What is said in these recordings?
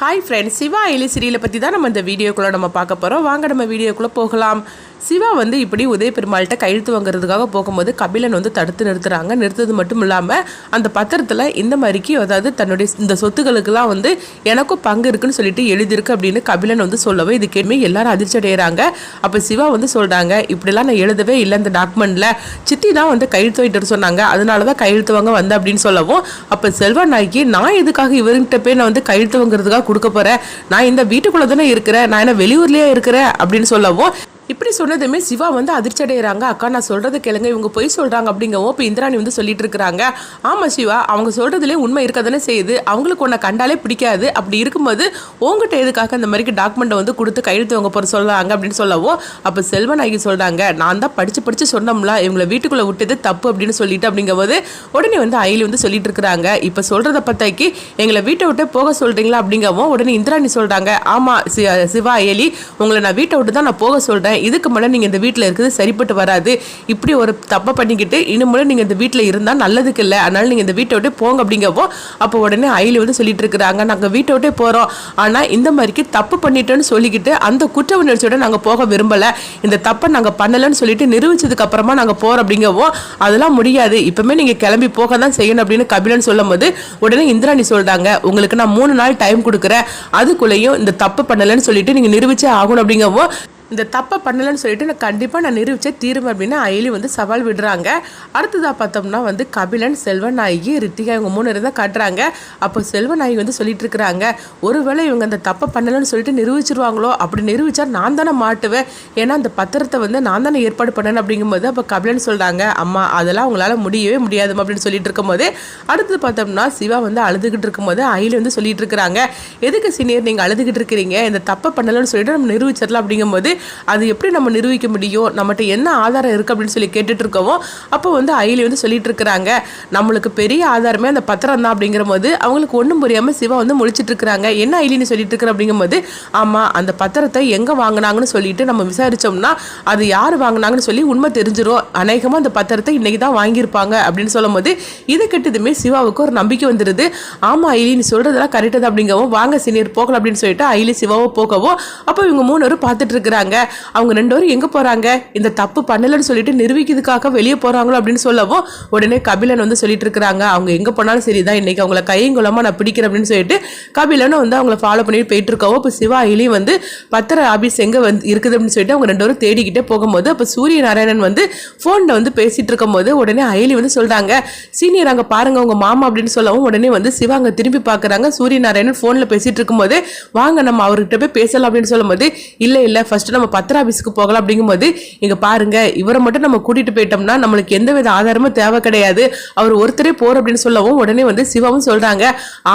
Hi friends Siva எலி சீரியலை பற்றி தான் நம்ம இந்த வீடியோக்குள்ளே நம்ம பார்க்க போகிறோம் வாங்க நம்ம வீடியோக்குள்ளே போகலாம். சிவா வந்து இப்படி உதய பெருமாள்கிட்ட கையெழுத்து வாங்குறதுக்காக போகும்போது கபிலன் வந்து தடுத்து நிறுத்துறாங்க. நிறுத்தது மட்டும் இல்லாமல் அந்த பத்திரத்தில் இந்த மாதிரிக்கு அதாவது தன்னுடைய இந்த சொத்துக்களுக்கெல்லாம் வந்து எனக்கும் பங்கு இருக்குன்னு சொல்லிட்டு எழுதியிருக்கு அப்படின்னு கபிலன் வந்து சொல்லவே இது எல்லாரும் அதிர்ச்சி அடைகிறாங்க அப்போ சிவா வந்து சொல்கிறாங்க இப்படிலாம் நான் எழுதவே இல்லை இந்த டாக்குமெண்ட்டில் சித்தி தான் வந்து கையெழுத்து வைட்டு சொன்னாங்க. அதனால தான் கையெழுத்து வாங்க வந்தேன் அப்படின்னு சொல்லவும் அப்போ செல்வா நாய்க்கு நான் எதுக்காக இவர்கிட்ட போய் நான் வந்து கையெழுத்து வாங்குறதுக்காக கொடுக்க போகிறேன் நான் இந்த வீட்டுக்குள்ளே தானே இருக்கிறேன். நான் என்ன வெளியூர்லேயே இருக்கிறேன் அப்படின்னு சொல்லவும் இப்படி சொன்னதுமே சிவா வந்து அதிர்ச்சி அடைகிறாங்க அக்கா நான் சொல்கிறது கேளுங்க. இவங்க பொய் சொல்கிறாங்க அப்படிங்கவும் இப்போ இந்திராணி வந்து சொல்லிட்டு இருக்கிறாங்க. ஆமாம் சிவா அவங்க சொல்கிறதுலே உண்மை இருக்க தானே செய்யுது. அவங்களுக்கு உன்னை கண்டாலே பிடிக்காது. அப்படி இருக்கும்போது உங்ககிட்ட எதுக்காக அந்த மாதிரி டாக்குமெண்ட்டை வந்து கொடுத்து கையெழுத்து வாங்க போகிற சொல்கிறாங்க அப்படின்னு சொல்லவும் அப்போ செல்வநாயகி சொல்கிறாங்க நான் தான் படித்து படித்து சொன்னோம்ல. இவங்களை வீட்டுக்குள்ளே விட்டது தப்பு அப்படின்னு சொல்லிட்டு அப்படிங்கும்போது உடனே வந்து அயலி வந்து சொல்லிட்டு இருக்கிறாங்க. இப்போ சொல்கிறத பார்த்தாக்கி எங்களை வீட்டை விட்டு போக சொல்கிறீங்களா அப்படிங்கவும் உடனே இந்திராணி சொல்கிறாங்க ஆமாம் சிவா அயலி உங்களை நான் வீட்டை விட்டு தான் நான் போக சொல்கிறேன் இதுக்கு மேலே நீங்கள் இந்த வீட்டில் இருக்கிறது சரிப்பட்டு வராது. இப்படி ஒரு தப்பை பண்ணிக்கிட்டு இனிமேல் நீங்கள் இந்த வீட்டில் இருந்தால் நல்லதுக்கு இல்லை. அதனால் நீங்கள் இந்த வீட்டை விட்டு போங்க அப்படிங்கப்போ அப்போ உடனே ஐலி வந்து சொல்லிட்டு இருக்கிறாங்க. நாங்கள் வீட்டை விட்டே போகிறோம் ஆனால் இந்த மாதிரிக்கு தப்பு பண்ணிட்டோன்னு சொல்லிக்கிட்டு அந்த குற்ற உணர்ச்சியோட நாங்கள் போக விரும்பலை. இந்த தப்பை நாங்கள் பண்ணலைன்னு சொல்லிட்டு நிரூபிச்சதுக்கு அப்புறமா நாங்கள் போகிறோம் அப்படிங்கவோ அதெல்லாம் முடியாது. இப்பவுமே நீங்கள் கிளம்பி போக தான் செய்யணும் அப்படின்னு கபிலன் சொல்லும் போது உடனே இந்திராணி சொல்கிறாங்க உங்களுக்கு நான் மூணு நாள் டைம் கொடுக்குறேன். அதுக்குள்ளேயும் இந்த தப்பு பண்ணலைன்னு சொல்லிட்டு நீங்கள் நிரூபிச்சே ஆகணும் அப்படிங்கவோ இந்த தப்பை பண்ணலைன்னு சொல்லிட்டு நான் கண்டிப்பாக நான் நிரூபித்தே தீரும் அப்படின்னு அயலி வந்து சவால் விடுறாங்க. அடுத்ததாக பார்த்தோம்னா வந்து கபிலன் செல்வநாயகி ரித்திகா இவங்க மூணு இருந்தால் காட்டுறாங்க. அப்போ செல்வநாயகி வந்து சொல்லிட்டு இருக்கிறாங்க ஒருவேளை இவங்க அந்த தப்பை பண்ணலைன்னு சொல்லிட்டு நிரூபிச்சிருவாங்களோ? அப்படி நிரூபிச்சா நான் தானே மாட்டுவேன். ஏன்னா அந்த பத்திரத்தை வந்து நான் தானே ஏற்பாடு பண்ணேன் அப்படிங்கும்போது அப்போ கபிலன் சொல்கிறாங்க அம்மா அதெல்லாம் அவங்களால முடியவே முடியாது அப்படின்னு சொல்லிட்டு இருக்கும்போது அடுத்தது பார்த்தோம்னா சிவா வந்து அழுதுகிட்டு இருக்கும்போது அயலி வந்து சொல்லிட்டு இருக்கிறாங்க எதுக்கு சீனியர் நீங்கள் அழுதுகிட்டு இருக்கிறீங்க? இந்த தப்பை பண்ணலன்னு சொல்லிட்டு நம்ம நிரூபிச்சிடலாம். அப்படிங்கும்போது அது எப்படி நம்ம நிரூபிக்க முடியும்? நம்மகிட்ட என்ன ஆதாரம் இருக்குது அப்படின்னு சொல்லி கேட்டுட்டு இருக்கவோ அப்போ வந்து அயலி வந்து சொல்லிட்டு இருக்கிறாங்க நம்மளுக்கு பெரிய ஆதாரமே அந்த பத்திரம் தான் அப்படிங்கிற போது அவங்களுக்கு ஒன்றும் புரியாமல் சிவா வந்து முழிச்சிட்டு இருக்கிறாங்க என்ன அயலின்னு சொல்லிட்டு இருக்கிற அப்படிங்கும்போது ஆமாம் அந்த பத்திரத்தை எங்கே வாங்கினாங்கன்னு சொல்லிட்டு நம்ம விசாரிச்சோம்னா அது யார் வாங்கினாங்கன்னு சொல்லி உண்மை தெரிஞ்சிடும் அநேகமாக அந்த பத்திரத்தை இன்னைக்கு தான் வாங்கியிருப்பாங்க அப்படின்னு சொல்லும்போது இதை கெட்டதுமே சிவாவுக்கு ஒரு நம்பிக்கை வந்துடுது ஆமாம் அயலி நீ சொல்கிறதெல்லாம் கரெக்டாக தான் அப்படிங்கவும் வாங்க சீனியர் போகலாம் அப்படின்னு சொல்லிட்டு அயலி சிவாவை போகவும் அப்போ இவங்க மூணு பேரும் பார்த்துட்டு இருக்கிறாங்க அவங்க ரெண்டு பேரும் எங்கே போகிறாங்க இந்த தப்பு பண்ணலன்னு சொல்லிட்டு நிரூபிக்கிறதுக்காக வெளியே போகிறாங்களோ அப்படின்னு சொல்லவும் உடனே கபிலன் வந்து சொல்லிட்டு இருக்கிறாங்க. அவங்க எங்கே போனாலும் சரிதான் இன்னைக்கு அவங்கள கையங்குலமாக நான் பிடிக்கிறேன் அப்படின்னு சொல்லிட்டு கபிலனும் வந்து அவங்கள ஃபாலோ பண்ணிட்டு போயிட்டு இருக்கவோ இப்போ சிவா அயலியும் வந்து பத்திர ஆபீஸ் எங்கே வந்து இருக்குது அப்படின்னு சொல்லிட்டு அவங்க ரெண்டு பேரும் தேடிக்கிட்டே போகும்போது அப்போ சூரிய நாராயணன் வந்து ஃபோனில் வந்து பேசிட்டு இருக்கும்போது உடனே அயலி வந்து சொல்கிறாங்க சீனியர் அங்கே பாருங்க உங்க மாமா அப்படின்னு சொல்லவும் உடனே வந்து சிவா அங்கே திரும்பி பார்க்குறாங்க சூரிய நாராயணன் ஃபோனில் பேசிட்டு இருக்கும்போது வாங்க நம்ம அவர்கிட்ட போய் பேசலாம் அப்படின்னு சொல்லும்போது இல்லை இல்லை நம்ம பத்திர ஆபீஸ்க்கு போகலாம் அப்படிங்கும்போது இங்கே பாருங்க இவரை மட்டும் நம்ம கூட்டிட்டு போயிட்டோம்னா நம்மளுக்கு எந்த வித ஆதாரமும் தேவை கிடையாது. அவர் ஒருத்தரே போகிற அப்படின்னு சொல்லவும் உடனே வந்து சிவாவும் சொல்கிறாங்க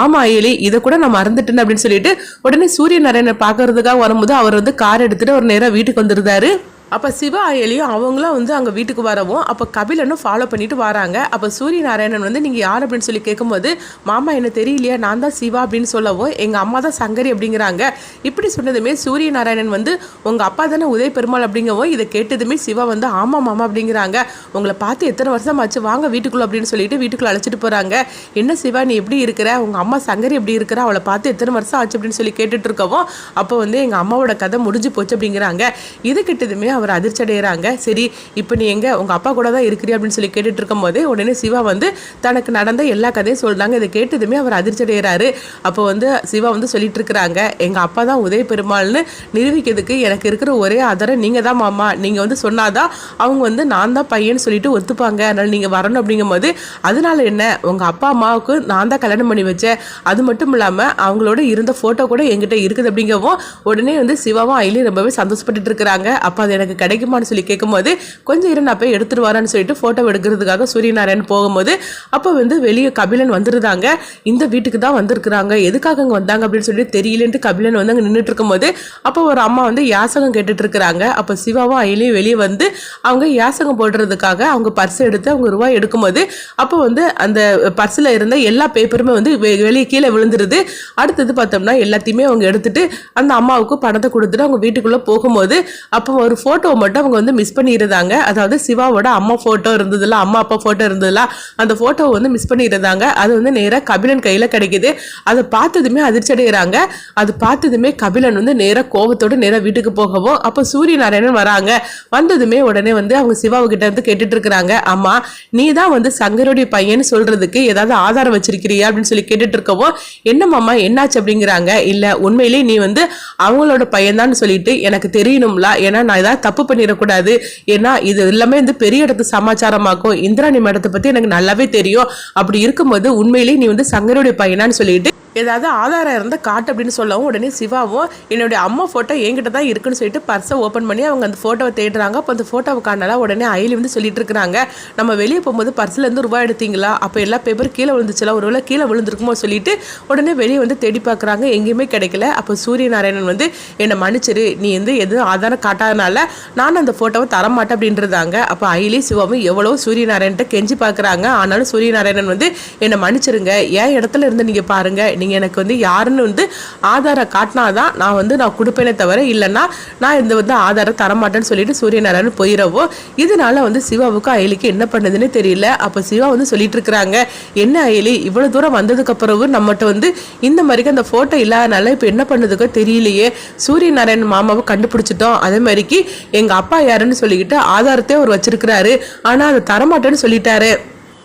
ஆமா அயலி இதை கூட நான் மறந்துட்டேன் அப்படின்னு சொல்லிட்டு உடனே சூரிய நாராயணனை பார்க்கறதுக்காக வரும்போது அவர் வந்து கார் எடுத்துட்டு ஒரு நேராக வீட்டுக்கு வந்துருந்தாரு. அப்போ சிவ அயலியும் அவங்களும் வந்து அங்கே வீட்டுக்கு வரவும் அப்போ கபிலனும் ஃபாலோ பண்ணிட்டு வராங்க. அப்போ சூரிய நாராயணன் வந்து நீங்கள் யார்? அப்படின்னு சொல்லி கேட்கும்போது மாமா என்ன தெரியலையா? நான் தான் சிவா அப்படின்னு சொல்லவும் எங்கள் அம்மா தான் சங்கரி அப்படிங்கிறாங்க. இப்படி சொன்னதுமே சூரிய நாராயணன் வந்து உங்கள் அப்பா தானே உதய பெருமாள் அப்படிங்கவும் இதை கேட்டதுமே சிவா வந்து ஆமாம் மாமா அப்படிங்கிறாங்க. உங்களை பார்த்து எத்தனை வருஷம் ஆச்சு வாங்க வீட்டுக்குள்ள அப்படின்னு சொல்லிட்டு வீட்டுக்குள்ள அழைச்சிட்டு போகிறாங்க என்ன சிவா நீ எப்படி இருக்கிற? உங்கள் அம்மா சங்கரி எப்படி இருக்கிற? அவளை பார்த்து எத்தனை வருஷம் ஆச்சு? அப்படின்னு சொல்லி கேட்டுட்டு இருக்கவும் அப்போ வந்து எங்கள் அம்மாவோட கதை முடிஞ்சு போச்சு அப்படிங்கிறாங்க. இது கிட்டதுமே அவர் அதிர்ச்சி அடைகிறாங்க சரி இப்போ நீ எங்கே? உங்கள் அப்பா கூட தான் இருக்கிறியா? அப்படின்னு சொல்லி கேட்டுட்டு இருக்கும்போது உடனே சிவா வந்து தனக்கு நடந்த எல்லா கதையும் சொல்கிறாங்க இதை கேட்டதுமே அவர் அதிர்ச்சி அடைகிறாரு அப்போ வந்து சிவா வந்து சொல்லிட்டு இருக்கிறாங்க எங்கள் அப்பா தான் உதய பெருமாள்னு நிரூபிக்கிறதுக்கு எனக்கு இருக்கிற ஒரே ஆதாரம் நீங்கள் தான் மாமா. நீங்கள் வந்து சொன்னாதான் அவங்க வந்து நான் தான் பையன் சொல்லிட்டு ஒத்துப்பாங்க. அதனால் நீங்கள் வரணும். அப்படிங்கும்போது அதனால என்ன? உங்கள் அப்பா அம்மாவுக்கு நான் தான் கல்யாணம் பண்ணி வச்சேன். அது மட்டும் இல்லாமல் அவங்களோட இருந்த ஃபோட்டோ கூட என்கிட்ட இருக்குது. அப்படிங்கவும் உடனே வந்து சிவாவும் அயிலையும் ரொம்பவே சந்தோஷப்பட்டுட்டு இருக்கிறாங்க. அப்போ அது எனக்கு கிடைக்குமான்னு சொல்லி கேட்கும்போது கொஞ்சம் இரு நான் போய் எடுத்துட்டு வரேன்னு சொல்லிட்டு ஃபோட்டோ எடுக்கிறதுக்காக சூரியநாராயணன் போகும்போது அப்போ வந்து வெளியே கபிலன் வந்துருந்தாங்க. இந்த வீட்டுக்கு தான் வந்திருக்கிறாங்க. எதுக்காக அங்கே வந்தாங்க அப்படின்னு சொல்லி தெரியலன்ட்டு கபிலன் வந்து அங்கே நின்றுட்டு இருக்கும்போது அப்போ ஒரு அம்மா வந்து யாசகம் கேட்டுட்டு இருக்கிறாங்க அப்போ சிவாவும் அயிலையும் வெளியே வந்து அவங்க யாசகம் போடுறதுக்காக அவங்க பர்ஸ் எடுத்து அவங்க ரூபாய் எடுக்கும்போது அப்போ வந்து அந்த பர்ஸில் இருந்த எல்லா பேப்பருமே வந்து வெ- வெளியே கீழே விழுந்துருது. அடுத்தது பார்த்தோம்னா எல்லாத்தையுமே அவங்க எடுத்துட்டு அந்த அம்மாவுக்கு பணத்தை கொடுத்துட்டு அவங்க வீட்டுக்குள்ளே போகும்போது அப்போ ஒரு ஃபோட்டோ ஃபோட்டோவை மட்டும் அவங்க வந்து மிஸ் பண்ணியிருந்தாங்க. அதாவது சிவாவோட அம்மா ஃபோட்டோ இருந்ததுல அம்மா அப்பா ஃபோட்டோ இருந்ததுல அந்த ஃபோட்டோவை வந்து மிஸ் பண்ணியிருந்தாங்க. அது வந்து நேராக கபிலன் கையில் கிடைக்குது. அதை பார்த்ததுமே அதிர்ச்சி அடைகிறாங்க. அது பார்த்ததுமே கபிலன் வந்து நேராக கோபத்தோடு நேராக வீட்டுக்கு போகவும் அப்போ சூரிய நாராயணன் வராங்க. வந்ததுமே உடனே வந்து அவங்க சிவாவுக்கிட்ட இருந்து கேட்டுட்டு இருக்கிறாங்க. அம்மா நீ தான் வந்து சங்கருடைய பையன் சொல்றதுக்கு ஏதாவது ஆதாரம் வச்சிருக்கிறியா அப்படின்னு சொல்லி கேட்டுட்டு இருக்கவும் என்ன மாமா என்னாச்சு அப்படிங்கிறாங்க. இல்லை உண்மையிலேயே நீ வந்து அவங்களோட பையன்தான் சொல்லிட்டு எனக்கு தெரியணும்ல. ஏன்னா நான் ஏதாவது தப்பு பண்ணிடக்கூடாது. ஏன்னா இது எல்லாமே வந்து பெரிய இடத்து சமாச்சாரமாக்கும். இந்திராணி மேடத்தை பத்தி எனக்கு நல்லாவே தெரியும். அப்படி இருக்கும்போது உண்மையிலேயே நீ வந்து சங்கருடைய பையனான்னு சொல்லிட்டு ஏதாவது ஆதாரம் இருந்தால் காட்டு அப்படின்னு சொல்லவும் உடனே சிவாவும் என்னுடைய அம்மா ஃபோட்டோ என்கிட்ட தான் இருக்குன்னு சொல்லிட்டு பர்ஸை ஓப்பன் பண்ணி அவங்க அந்த ஃபோட்டோவை தேடுறாங்க. அப்போ அந்த ஃபோட்டோவை காணலாம் உடனே அயலி வந்து சொல்லிட்டு இருக்கிறாங்க. நம்ம வெளியே போகும்போது பர்ஸ்லேருந்து ரூபாய் எடுத்தீங்களா? அப்போ எல்லா பேப்பர் கீழே விழுந்துச்சுல ஒருவேளை கீழே விழுந்திருக்குமோ சொல்லிட்டு உடனே வெளியே வந்து தேடி பார்க்குறாங்க. எங்கேயுமே கிடைக்கல. அப்போ சூரிய நாராயணன் வந்து என்னை மன்னிச்சிரு நீ வந்து எதுவும் ஆதாரம் காட்டாதனால நான் அந்த ஃபோட்டோவை தரமாட்டேன் அப்படின்றதாங்க. அப்போ அயலி சிவாவும் எவ்வளோ சூரிய நாராயண்கிட்ட கெஞ்சி பார்க்குறாங்க. ஆனாலும் சூரிய நாராயணன் வந்து என்னை மன்னிச்சிருங்க. என் இடத்துல இருந்து நீங்கள் பாருங்கள் நீங்கள் எனக்கு வந்து யாருன்னு வந்து ஆதாரம் காட்டினாதான் நான் வந்து நான் கொடுப்பேனே தவிர இல்லைன்னா நான் இந்த வந்து ஆதாரம் தரமாட்டேன்னு சொல்லிட்டு சூரியநாராயணன் போயிடவோ இதனால வந்து சிவாவுக்கு அயலிக்கு என்ன பண்ணுதுன்னு தெரியல. அப்போ சிவா வந்து சொல்லிட்டு இருக்கிறாங்க என்ன அயலி இவ்வளோ தூரம் வந்ததுக்கு பிறகு நம்மகிட்ட வந்து இந்த மாதிரிக்கு அந்த ஃபோட்டோ இல்லாதனால இப்போ என்ன பண்ணதுக்கோ தெரியலையே. சூரியநாராயணன் மாமாவை கண்டுபிடிச்சிட்டோம். அதே மாதிரிக்கு எங்கள் அப்பா யாருன்னு சொல்லிக்கிட்டு ஆதாரத்தை அவர் வச்சிருக்கிறாரு. ஆனால் அதை தரமாட்டேன்னு சொல்லிட்டாரு.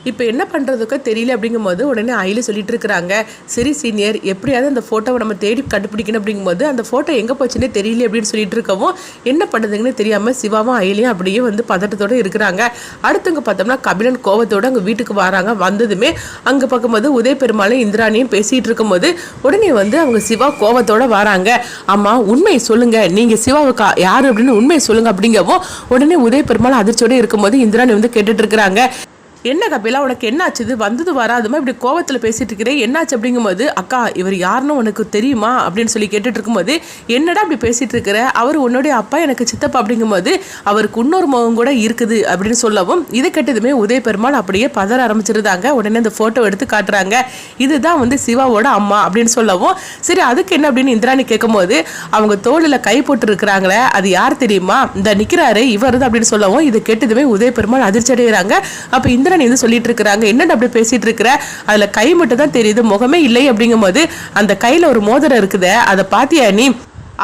இப்போ என்ன பண்ணுறதுக்கோ தெரியல அப்படிங்கும்போது உடனே அயில சொல்லிட்டு இருக்கிறாங்க. சரி சீனியர் எப்படியாவது அந்த ஃபோட்டோவை நம்ம தேடி கண்டுபிடிக்கணும் அப்படிங்கும்போது அந்த ஃபோட்டோ எங்கே போச்சுன்னே தெரியல அப்படின்னு சொல்லிட்டு இருக்கவும் என்ன பண்ணுறதுங்கன்னு தெரியாமல் சிவாவும் அயிலையும் அப்படியே வந்து பதட்டத்தோடு இருக்கிறாங்க. அடுத்தவங்க பார்த்தோம்னா கபிலன் கோவத்தோடு அங்கே வீட்டுக்கு வராங்க. வந்ததுமே அங்கே பார்க்கும்போது உதய பெருமாளும் இந்திராணியும் பேசிகிட்டு இருக்கும்போது உடனே வந்து அவங்க சிவா கோவத்தோட வராங்க. அம்மா உண்மையை சொல்லுங்கள் நீங்கள் சிவாவுக்கு யார் அப்படின்னு உண்மையை சொல்லுங்க அப்படிங்கவும் உடனே உதய பெருமாள் அதிர்ச்சியோடு இருக்கும்போது இந்திராணி வந்து கேட்டுட்டு இருக்கிறாங்க. என்ன கபிலா உனக்கு என்னாச்சுது வந்தது வராதுமா? இப்படி கோவத்தில் பேசிட்டு இருக்கிறேன் என்னாச்சு அப்படிங்கும்போது அக்கா இவர் யாருன்னு உனக்கு தெரியுமா? அப்படின்னு சொல்லி கேட்டுட்டு இருக்கும்போது என்னடா இப்படி பேசிட்டு இருக்கிற? அவர் உன்னுடைய அப்பா எனக்கு சித்தப்பா. அப்படிங்கும்போது அவருக்கு இன்னொரு முகம் கூட இருக்குது அப்படின்னு சொல்லவும் இதை கேட்டதுமே உதய பெருமாள் அப்படியே பதற ஆரம்பிச்சிருந்தாங்க. உடனே அந்த ஃபோட்டோ எடுத்து காட்டுறாங்க. இதுதான் வந்து சிவாவோட அம்மா அப்படின்னு சொல்லவும் சரி அதுக்கு என்ன அப்படின்னு இந்திராணி கேட்கும்போது அவங்க தோளில் கை போட்டு இருக்கிறாங்களே அது யார் தெரியுமா? இந்த நிற்கிறாரு இவர் அப்படின்னு சொல்லவும் இதை கேட்டதுமே உதய பெருமாள் அதிர்ச்சி அடைகிறாங்க அப்போ இந்திராணி வந்து சொல்லிட்டு இருக்கிறாங்க என்னடா அப்படி பேசிட்டு இருக்கிற அதுல கை மட்டும் தான் தெரியுது முகமே இல்லை அப்படிங்கும் போது அந்த கையில ஒரு மோதிரம் இருக்குத. அதை பாத்தியா நீ?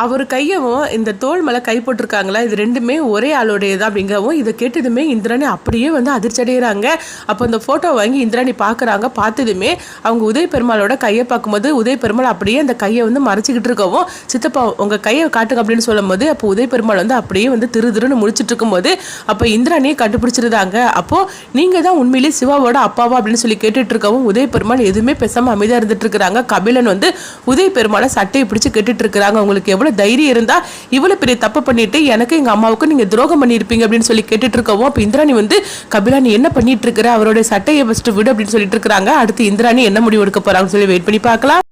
அவர் கையவும் இந்த தோல் மேலே கை போட்டிருக்காங்களா? இது ரெண்டுமே ஒரே ஆளுடையது அப்படிங்கவும் இதை கேட்டதுமே இந்திராணி அப்படியே வந்து அதிர்ச்சி அடைகிறாங்க அப்போ அந்த ஃபோட்டோ வாங்கி இந்திராணி பார்க்குறாங்க. பார்த்ததுமே அவங்க உதய பெருமாளோட கையை பார்க்கும்போது உதய பெருமாள் அப்படியே அந்த கையை வந்து மறைச்சிக்கிட்டு இருக்கவும் சித்தப்பா உங்கள் கையை காட்டுங்க அப்படின்னு சொல்லும்போது அப்போ உதய பெருமாள் வந்து அப்படியே வந்து திரு திருன்னு முடிச்சுட்டு இருக்கும்போது அப்போ இந்திராணியை கண்டுபிடிச்சிருந்தாங்க. அப்போது நீங்கள் தான் உண்மையிலேயே சிவாவோட அப்பாவா அப்படின்னு சொல்லி கேட்டுட்டு இருக்கவும் உதய பெருமாள் எதுவுமே பேசாமல் அமைதியாக இருந்துட்டு இருக்கிறாங்க. கபிலன் வந்து உதய பெருமாளை சட்டையை பிடிச்சி கேட்டுட்டு இருக்கிறாங்க. உங்களுக்கு எவ்வளோ தைரியம் இருந்தா இவ்வளோ பெரிய தப்பு பண்ணிட்டு எனக்கு எங்க அம்மாவுக்கு நீங்க துரோகம் பண்ணியிருப்பீங்க அப்படின்னு சொல்லி கேட்டுட்டு இருக்கவும் அப்போ இந்திராணி வந்து கபிலா நீ என்ன பண்ணிட்டு இருக்கிற? அவரோட சட்டையை ஃபஸ்ட்டு விடு அப்படின்னு சொல்லிட்டு இருக்கிறாங்க. அடுத்து இந்திராணி என்ன முடிவு எடுக்க போறாங்கன்னு சொல்லி வெயிட் பண்ணி பார்க்கலாம்.